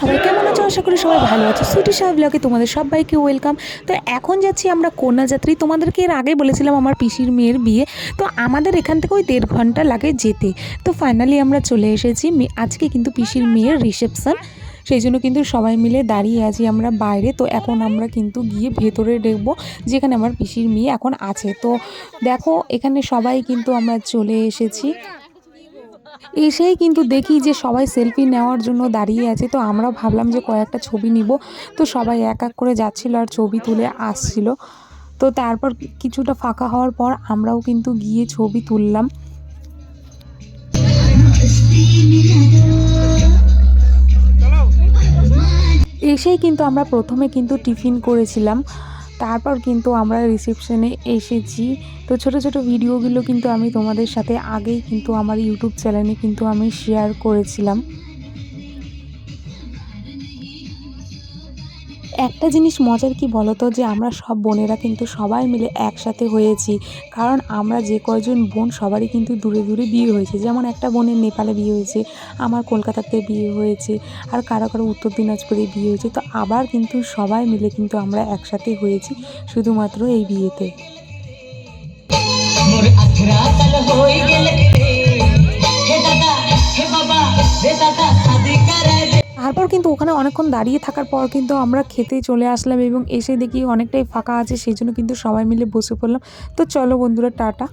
সবাই কেমন আছো? আশা করি সবাই ভালো আছো। সুটি সাহেব ব্লগে তোমাদের সবাইকে ওয়েলকাম তো এখন যাচ্ছি আমরা কন্যাযাত্রী। তোমাদেরকে এর আগে বলেছিলাম আমার পিসির মেয়ের বিয়ে। তো আমাদের এখান থেকে ওই দেড় ঘণ্টা লাগে যেতে। তো ফাইনালি আমরা চলে এসেছি। আজকে কিন্তু পিসির মেয়ের রিসেপশন সেই জন্য কিন্তু সবাই মিলে দাঁড়িয়ে আছি আমরা বাইরে। তো এখন আমরা কিন্তু গিয়ে ভেতরে দেখব যেখানে আমার পিসির মেয়ে এখন আছে। তো দেখো, এখানে সবাই কিন্তু আমরা চলে এসেছি। এসেই কিন্তু দেখি যে সবাই সেলফি নেওয়ার জন্য দাঁড়িয়ে আছে। তো আমরা ভাবলাম যে কয়েকটা ছবি নিব। তো সবাই এক এক করে যাচ্ছিল আর ছবি তুলে আসছিল। তো তারপর কিছুটা ফাঁকা হওয়ার পর আমরাও কিন্তু গিয়ে ছবি তুললাম। এসেই কিন্তু আমরা প্রথমে কিন্তু টিফিন করেছিলাম। তারপর কিন্তু আমরা রিসেপশনে এসেছি। তো ছোট ছোট ভিডিওগুলো কিন্তু আমি তোমাদের সাথে আগেই কিন্তু আমার ইউটিউব চ্যানেলে কিন্তু আমি শেয়ার করেছিলাম। একটা জিনিস মজার কি বলতো? যে আমরা সব বোনেরা কিন্তু সবাই মিলে একসাথে হয়েছি। কারণ আমরা যে কয়জন বোন সবারই কিন্তু দূরে দূরে বিয়ে হয়েছে। যেমন একটা বোনের নেপালে বিয়ে হয়েছে, আমার কলকাতাতে বিয়ে হয়েছে, আর কারও কারও উত্তর দিনাজপুরে বিয়ে হয়েছে। তো আবার কিন্তু সবাই মিলে কিন্তু আমরা একসাথে হয়েছি, শুধুমাত্র এই বিয়েতে। দাদা তারপর কিন্তু ওখানে অনেকক্ষণ দাঁড়িয়ে থাকার পর কিন্তু আমরা খেতে চলে আসলাম এবং এসে দেখি অনেকটাই ফাঁকা আছে, সেই জন্য কিন্তু সবাই মিলে বসে পড়লাম। তো চলো বন্ধুরা, টাটা।